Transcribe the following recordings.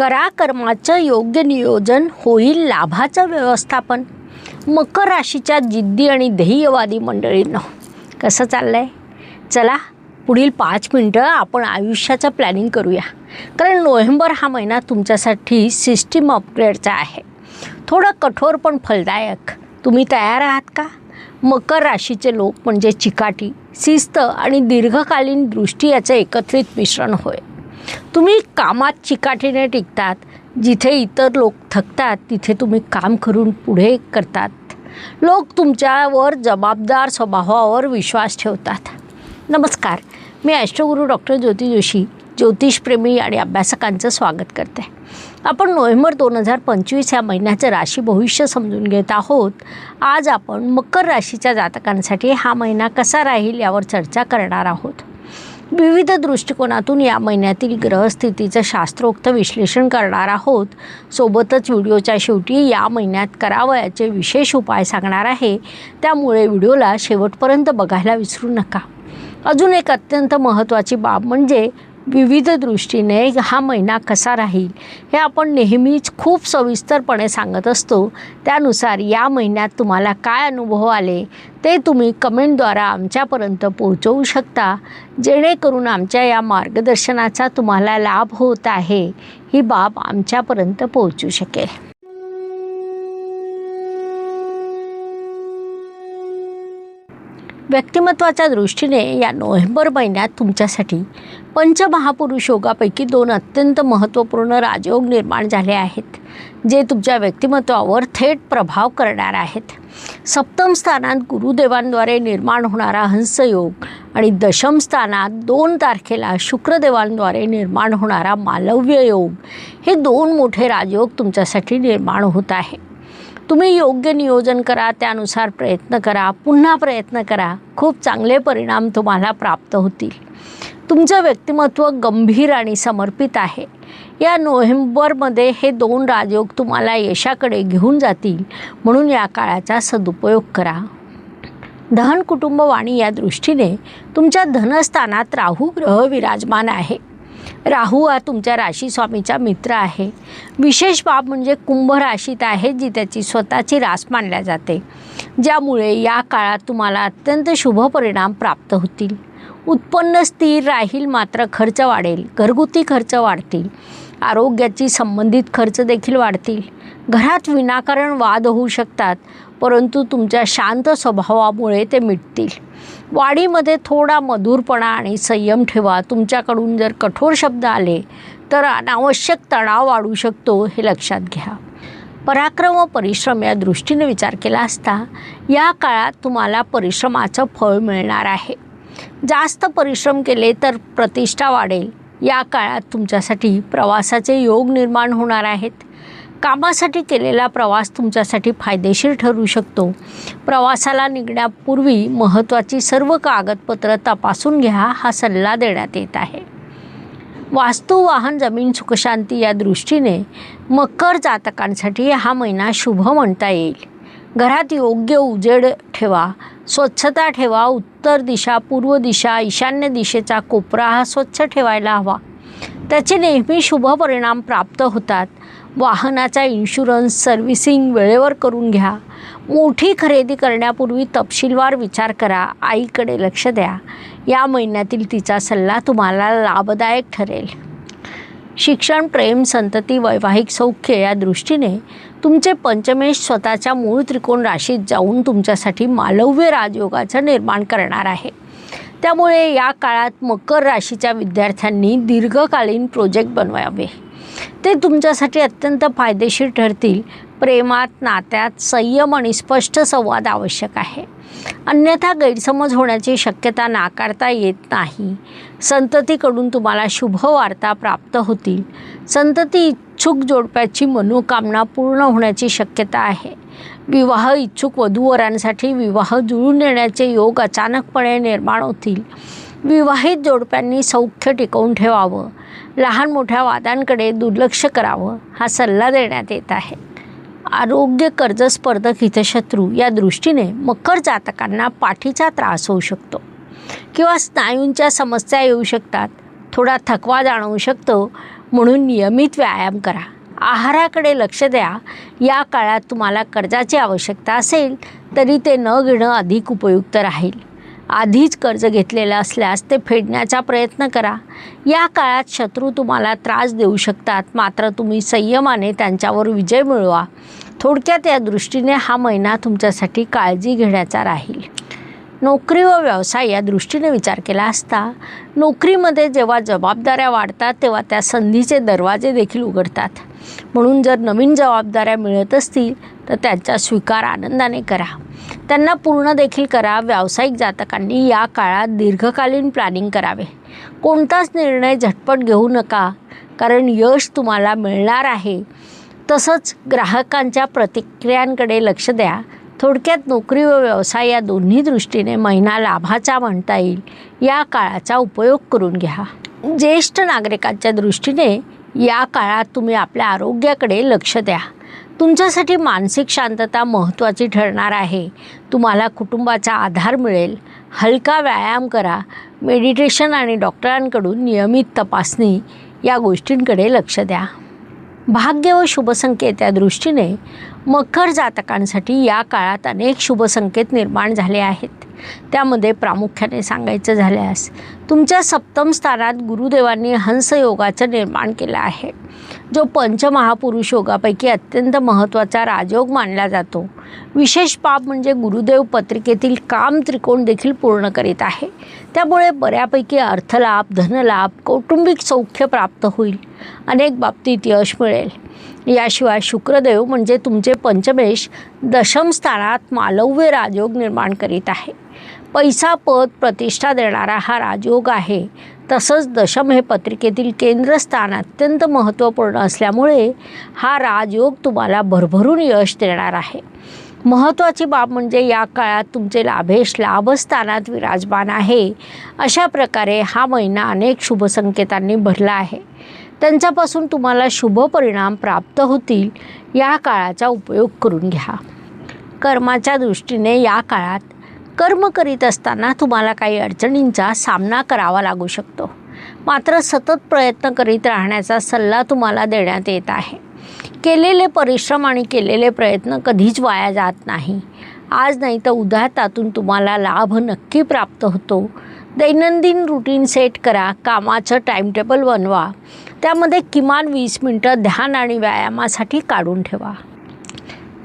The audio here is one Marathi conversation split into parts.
करा कर्माचं योग्य नियोजन होईल लाभाचं व्यवस्थापन. मकर राशीच्या जिद्दी आणि ध्येयवादी मंडळींना कसं चाललं आहे चला पुढील पाच मिनटं आपण आयुष्याचं प्लॅनिंग करूया. कारण नोव्हेंबर हा महिना तुमच्यासाठी सिस्टीम अपग्रेडचा आहे. थोडं कठोर पण फलदायक. तुम्ही तयार आहात का? मकर राशीचे लोक म्हणजे चिकाटी शिस्त आणि दीर्घकालीन दृष्टी याचं एकत्रित मिश्रण होय. तुम्ही कामात चिकाटीने टिकतात. जिथे इतर लोक थकतात तिथे तुम्ही काम करून पुढे करतात. लोक तुमच्यावर जबाबदार स्वभावावर विश्वास ठेवतात. नमस्कार मी ॲस्ट्रोगुरू डॉक्टर ज्योती जोशी ज्योतिषप्रेमी आणि अभ्यासकांचं स्वागत करते. आपण नोव्हेंबर दोन हजार पंचवीस या महिन्याचं राशी भविष्य समजून घेत आहोत. आज आपण मकर राशीच्या जातकांसाठी हा महिना कसा राहील यावर चर्चा करणार आहोत. विविध दृष्टिकोनातून या महिन्यातील ग्रहस्थितीचं शास्त्रोक्त विश्लेषण करणार आहोत. सोबतच व्हिडिओच्या शेवटी या महिन्यात करावयाचे विशेष उपाय सांगणार आहे. त्यामुळे व्हिडिओला शेवटपर्यंत बघायला विसरू नका. अजून एक अत्यंत महत्त्वाची बाब म्हणजे विविध दृष्टीने हा महिना कसा राहील हे आपण नेहमीच खूप सविस्तरपणे सांगत असतो. त्यानुसार या महिन्यात तुम्हाला काय अनुभव आले ते तुम्ही कमेंटद्वारा आमच्यापर्यंत पोहोचवू शकता. जेणेकरून आमच्या या मार्गदर्शनाचा तुम्हाला लाभ होत आहे. ही बाब आमच्यापर्यंत पोहोचू शकेल. व्यक्तिमत्वाच्या दृष्टीने या नोव्हेंबर महिन्यात तुमच्यासाठी पंचमहापुरुष योगापैकी दोन अत्यंत महत्त्वपूर्ण राजयोग निर्माण झाले आहेत जे तुमच्या व्यक्तिमत्वावर थेट प्रभाव करणार आहेत. सप्तम स्थानात गुरुदेवांद्वारे निर्माण होणारा हंसयोग आणि दशम स्थानात दोन तारखेला शुक्रदेवांद्वारे निर्माण होणारा मालव्य योग हे दोन मोठे राजयोग तुमच्यासाठी निर्माण होत आहे. तुम्ही योग्य नियोजन करा त्यानुसार प्रयत्न करा पुन्हा प्रयत्न करा. खूप चांगले परिणाम तुम्हाला प्राप्त होतील. तुमचं व्यक्तिमत्व गंभीर आणि समर्पित आहे. या नोव्हेंबरमध्ये हे दोन राजयोग तुम्हाला यशाकडे घेऊन जातील म्हणून या काळाचा सदुपयोग करा. धन कुटुंबवाणी या दृष्टीने तुमच्या धनस्थानात राहू ग्रह विराजमान आहे. राहू हा तुमच्या राशीस्वामीचा मित्र आहे. विशेष बाब म्हणजे कुंभ राशीत आहे जी त्याची स्वतःची रास मानल्या जाते. ज्यामुळे या काळात तुम्हाला अत्यंत शुभ परिणाम प्राप्त होतील. उत्पन्न स्थिर राहील मात्र खर्च वाढेल घरगुती खर्च वाढतील आरोग्याची संबंधित खर्च देखील वाढतील. घरात विनाकारण वाद होऊ शकतात परंतु तुमच्या शांत स्वभावामुळे ते मिटतील. वाडीमध्ये थोडा मधुरपणा आणि संयम ठेवा. तुमच्याकडून जर कठोर शब्द आले तर अनावश्यक तणाव वाढू शकतो हे लक्षात घ्या. पराक्रम व परिश्रम या दृष्टीने विचार केला असता या काळात तुम्हाला परिश्रमाचं फळ मिळणार आहे. जास्त परिश्रम केले तर प्रतिष्ठा वाढेल. या काळात तुमच्यासाठी प्रवासाचे योग निर्माण होणार आहेत. कामासाठी केलेला प्रवास तुमच्यासाठी फायदेशीर ठरू शकतो. प्रवासाला निघण्यापूर्वी महत्त्वाची सर्व कागदपत्रं तपासून घ्या हा सल्ला देण्यात येत आहे. वास्तू वाहन जमीन सुखशांती या दृष्टीने मकर जातकांसाठी हा महिना शुभ म्हणता येईल. घरात योग्य उजेड ठेवा स्वच्छता ठेवा उत्तर दिशा पूर्व दिशा ईशान्य दिशेचा कोपरा हा स्वच्छ ठेवायला हवा. त्याचे नेहमी शुभ परिणाम प्राप्त होतात. वाहनाचा इन्शुरन्स सर्व्हिसिंग वेळेवर करून घ्या. मोठी खरेदी करण्यापूर्वी तपशीलवार विचार करा. आईकडे लक्ष द्या. या महिन्यातील तिचा सल्ला तुम्हाला लाभदायक ठरेल. शिक्षण प्रेम संतती वैवाहिक सौख्य या दृष्टीने तुमचे पंचमेश स्वतःच्या मूळ त्रिकोण राशीत जाऊन तुमच्यासाठी मालव्य राजयोगाचं निर्माण करणार आहे. त्यामुळे या काळात मकर राशीच्या विद्यार्थ्यांनी दीर्घकालीन प्रोजेक्ट बनवावे. ते तुमच्यासाठी अत्यंत फायदेशीर ठरतील. प्रेमात नात्यात संयम आणि स्पष्ट संवाद आवश्यक आहे. अन्यथा गैरसमज होण्याची शक्यता नाकारता येत नाही. संततीकडून तुम्हाला शुभवार्ता प्राप्त होतील. संतती इच्छुक जोडप्याची मनोकामना पूर्ण होण्याची शक्यता आहे. विवाह इच्छुक वधूवरांसाठी विवाह जुळून येण्याचे योग अचानकपणे निर्माण होतील. विवाहित जोडप्यांनी सौख्य टिकवून ठेवावं. लहान मोठ्या वादांकडे दुर्लक्ष करावं हा सल्ला देण्यात येत आहे. आरोग्य कर्ज स्पर्धक हितशत्रू या दृष्टीने मकर जातकांना पाठीचा त्रास होऊ शकतो. किंवा स्नायूंच्या समस्या येऊ शकतात. थोडा थकवा जाणवू शकतो म्हणून नियमित व्यायाम करा. आहाराकडे लक्ष द्या. या काळात तुम्हाला कर्जाची आवश्यकता असेल तरी ते न घेणं अधिक उपयुक्त राहील. आधीच कर्ज घेतलेलं असल्यास ते फेडण्याचा प्रयत्न करा. या काळात शत्रू तुम्हाला त्रास देऊ शकतात. मात्र तुम्ही संयमाने त्यांच्यावर विजय मिळवा. थोडक्यात या दृष्टीने हा महिना तुमच्यासाठी काळजी घेण्याचा राहील. नोकरी व व्यवसाय या दृष्टीने विचार केला असता नोकरीमध्ये जेव्हा जबाबदाऱ्या वाढतात तेव्हा त्या संधीचे दरवाजे देखील उघडतात. म्हणून जर नवीन जबाबदाऱ्या मिळत असतील तर त्यांचा स्वीकार आनंदाने करा. त्यांना पूर्ण देखील करा व्यावसायिक जातकांनी या काळात दीर्घकालीन प्लॅनिंग करावे. कोणताच निर्णय झटपट घेऊ नका कारण यश तुम्हाला मिळणार आहे. तसंच ग्राहकांच्या प्रतिक्रियांकडे लक्ष द्या. थोडक्यात नोकरी व व्यवसाय या दोन्ही दृष्टीने महिना लाभाचा म्हणता येईल. या काळाचा उपयोग करून घ्या. ज्येष्ठ नागरिकांच्या दृष्टीने या काळात तुम्ही आपल्या आरोग्याकडे लक्ष द्या. तुमच्यासाठी मानसिक शांतता महत्त्वाची ठरणार आहे. तुम्हाला कुटुंबाचा आधार मिळेल. हलका व्यायाम करा. मेडिटेशन आणि डॉक्टरांकडून नियमित तपासणी या गोष्टींकडे लक्ष द्या. भाग्य व शुभसंकेत या दृष्टीने मकर जातकांसाठी या काळात अनेक शुभसंकेत निर्माण झाले आहेत. त्यामध्ये प्रामुख्याने सांगायचं झाल्यास तुमच्या सप्तम स्थानात गुरुदेवांनी हंस योगाचं निर्माण केलं आहे. जो पंचमहापुरुष योगापैकी अत्यंत महत्त्वाचा राजयोग मानला जातो. विशेष पाप म्हणजे गुरुदेव पत्रिकेतील काम त्रिकोण देखील पूर्ण करीत आहे. त्यामुळे बऱ्यापैकी अर्थलाभ धनलाभ कौटुंबिक सौख्य प्राप्त होईल. अनेक बाबतीत यश मिळेल. याशिवाय शुक्रदेव म्हणजे तुमचे पंचमेश दशम स्थानात मालव्य राजयोग निर्माण करीत आहे. पैसा पद प्रतिष्ठा देणारा हा राजयोग आहे. तसंच दशम हे पत्रिकेतील केंद्रस्थान अत्यंत महत्त्वपूर्ण असल्यामुळे हा राजयोग तुम्हाला भरभरून यश देणार आहे. महत्त्वाची बाब म्हणजे या काळात तुमचे लाभेश लाभस्थानात विराजमान आहे. अशा प्रकारे हा महिना अनेक शुभसंकेतांनी भरला आहे. त्यांच्यापासून तुम्हाला शुभ परिणाम प्राप्त होतील या काळाचा उपयोग करून घ्या. कर्माच्या दृष्टीने या काळात कर्म करीत असताना तुम्हाला काही अडचणींचा सामना करावा लागू शकतो. मात्र सतत प्रयत्न करीत राहण्याचा सल्ला तुम्हाला देण्यात येत आहे. केलेले परिश्रम आणि केलेले प्रयत्न कधीच वाया जात नाही. आज नाही तर उद्या त्यातून तुम्हाला लाभ नक्की प्राप्त होतो. दैनंदिन रुटीन सेट करा कामाचं टाईमटेबल बनवा त्यामध्ये किमान वीस मिनटं ध्यान आणि व्यायामासाठी काढून ठेवा.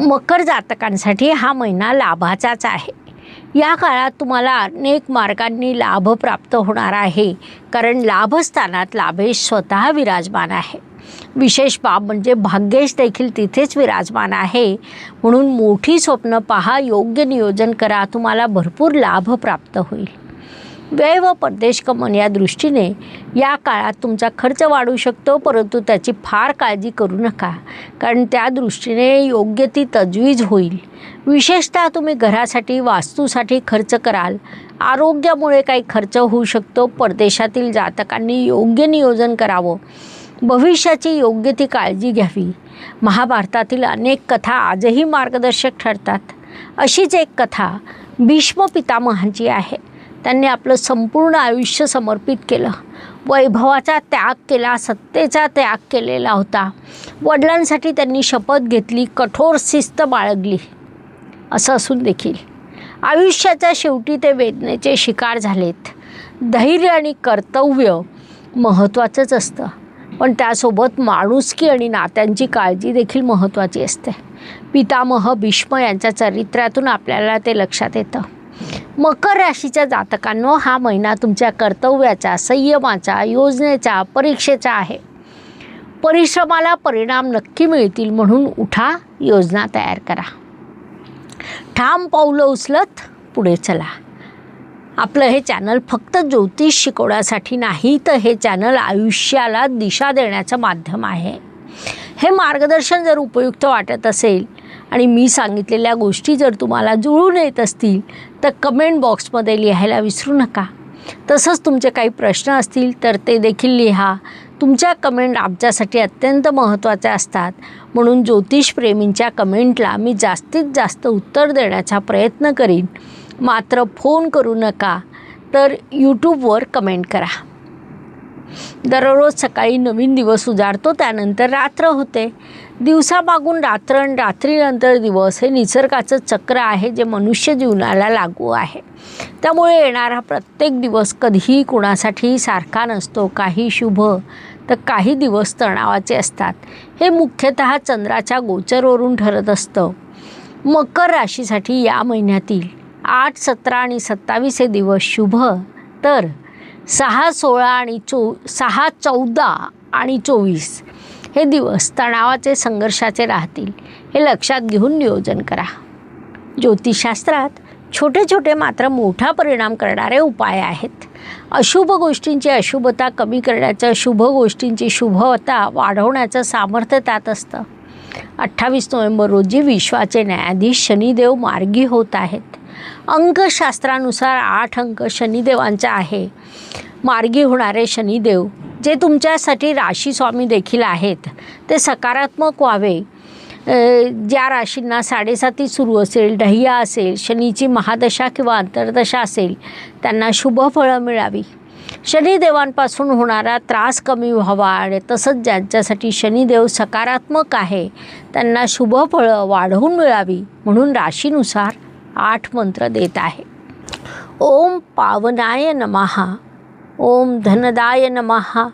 मकर जातकांसाठी हा महिना लाभाचाच आहे. या काळात तुम्हाला अनेक मार्गांनी लाभ प्राप्त होणार आहे. कारण लाभस्थानात लाभेश स्वतः विराजमान आहे. विशेष बाब म्हणजे भाग्येश देखील तिथेच विराजमान आहे. म्हणून मोठी स्वप्न पहा योग्य नियोजन करा तुम्हाला भरपूर लाभ प्राप्त होईल. वेळ व परदेश गमन या दृष्टीने या काळात तुमचा खर्च वाढू शकतो परंतु त्याची फार काळजी करू नका. कारण त्या दृष्टीने योग्य ती तजवीज होईल. विशेषतः तुम्ही घरासाठी वास्तूसाठी खर्च कराल. आरोग्यामुळे काही खर्च होऊ शकतो. परदेशातील जातकांनी योग्य नियोजन करावं. भविष्याची योग्य ती काळजी घ्यावी. महाभारतातील अनेक कथा आजही मार्गदर्शक ठरतात. अशीच एक कथा भीष्म पितामहांची आहे. त्यांनी आपलं संपूर्ण आयुष्य समर्पित केलं. वैभवाचा त्याग केला सत्तेचा त्याग केलेला होता. वडिलांसाठी त्यांनी शपथ घेतली कठोर शिस्त बाळगली. असं असून देखील. आयुष्याच्या शेवटी ते वेदनेचे शिकार झालेत. धैर्य आणि कर्तव्य महत्त्वाचंच असतं. पण त्यासोबत माणुसकी आणि नात्यांची काळजी देखील महत्त्वाची असते. पितामह भीष्म यांच्या चरित्रातून आपल्याला ते लक्षात येतं. मकर राशीच्या जातकांनो हा महिना तुमच्या कर्तव्याचा संयमाचा योजनेचा परीक्षेचा आहे. परिश्रमाला परिणाम नक्की मिळतील म्हणून उठा योजना तयार करा. ठाम पावलं उचलत पुढे चला. आपलं हे चॅनल फक्त ज्योतिष शिकवण्यासाठी नाही तर हे चॅनल आयुष्याला दिशा देण्याचं माध्यम आहे. हे मार्गदर्शन जर उपयुक्त वाटत असेल आणि मी सांगितलेल्या गोष्टी जर तुम्हाला जुळून येत असतील तर कमेंट बॉक्समध्ये लिहायला विसरू नका. तसंच तुमचे काही प्रश्न असतील तर ते देखील लिहा. तुमच्या कमेंट आमच्यासाठी अत्यंत महत्त्वाच्या असतात. म्हणून ज्योतिषप्रेमींच्या कमेंटला मी जास्तीत जास्त उत्तर देण्याचा प्रयत्न करीन. मात्र फोन करू नका तर यूट्यूबवर कमेंट करा. दररोज सकाळी नवीन दिवस उजाडतो त्यानंतर रात्र होते. दिवसामागून रात्र आणि रात्रीनंतर दिवस हे निसर्गाचं चक्र आहे जे मनुष्य जीवनाला लागू आहे. त्यामुळे येणारा प्रत्येक दिवस कधीही कुणासाठी सारखा नसतो काही शुभ तर काही दिवस तणावाचे असतात. हे मुख्यतः चंद्राच्या गोचरवरून ठरत असतं. मकर राशीसाठी या महिन्यातील आठ सतरा आणि सत्तावीस हे दिवस शुभ तर सहा सोळा आणि चो सहा चौदा आणि चोवीस हे दिवस तणावाचे संघर्षाचे राहतील हे लक्षात घेऊन नियोजन करा. ज्योतिषशास्त्रात छोटे छोटे मात्र मोठा परिणाम करणारे उपाय आहेत. अशुभ गोष्टींची अशुभता कमी करण्याचं शुभ गोष्टींची शुभता वाढवण्याचं सामर्थ्य त्यात असतं. अठ्ठावीस नोव्हेंबर रोजी विश्वाचे न्यायाधीश शनिदेव मार्गी होत आहेत. अंकशास्त्रानुसार आठ अंक शनिदेवांचा आहे. मार्गी होणारे शनिदेव जे तुमच्यासाठी राशीस्वामी देखील आहेत ते सकारात्मक व्हावे. ज्या राशींना साडेसाती सुरू असेल ढह्या असेल शनीची महादशा किंवा अंतर्दशा असेल त्यांना शुभ फळं मिळावी. शनिदेवांपासून होणारा त्रास कमी व्हावा आणि तसंच ज्यांच्यासाठी शनिदेव सकारात्मक आहे त्यांना शुभ फळं वाढवून मिळावी म्हणून राशीनुसार आठ मंत्र देत आहे. ओम पावनाय नमहा ओम धनदाय नमहा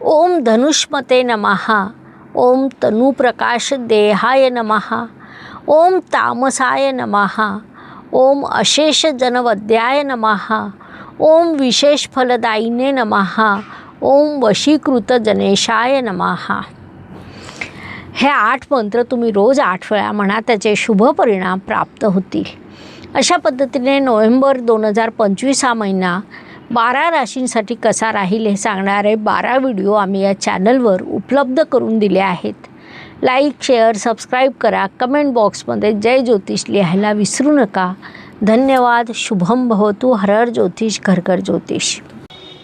ओम धनुष्मते नमहा ओम तनुप्रकाश देहाय नमहा ओम तामसाय नमहा ओम अशेष जनवद्याय नमहा ओम विशेष फलदायिने नमहा ओम वशीकृत जनेशाय नमहा हे आठ मंत्र तुम्ही रोज आठ वेळा म्हणा त्याचे शुभ परिणाम प्राप्त होतील. अशा पद्धतीने नोव्हेंबर दोन हजार पंचवीस हा महिना बारा राशींसाठी कसा राहील हे सांगणारे बारा व्हिडिओ आम्ही या चॅनलवर उपलब्ध करून दिले आहेत. लाईक शेअर सबस्क्राईब करा. कमेंट बॉक्समध्ये जय ज्योतिष लिहायला विसरू नका. धन्यवाद. शुभम भवतू. हरहर ज्योतिष घरघर ज्योतिष.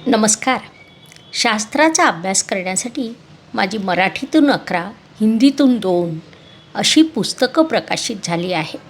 नमस्कार. शास्त्राचा अभ्यास करण्यासाठी माझी मराठीतून अकरा हिंदीतून दोन अशी पुस्तकं प्रकाशित झाली आहेत.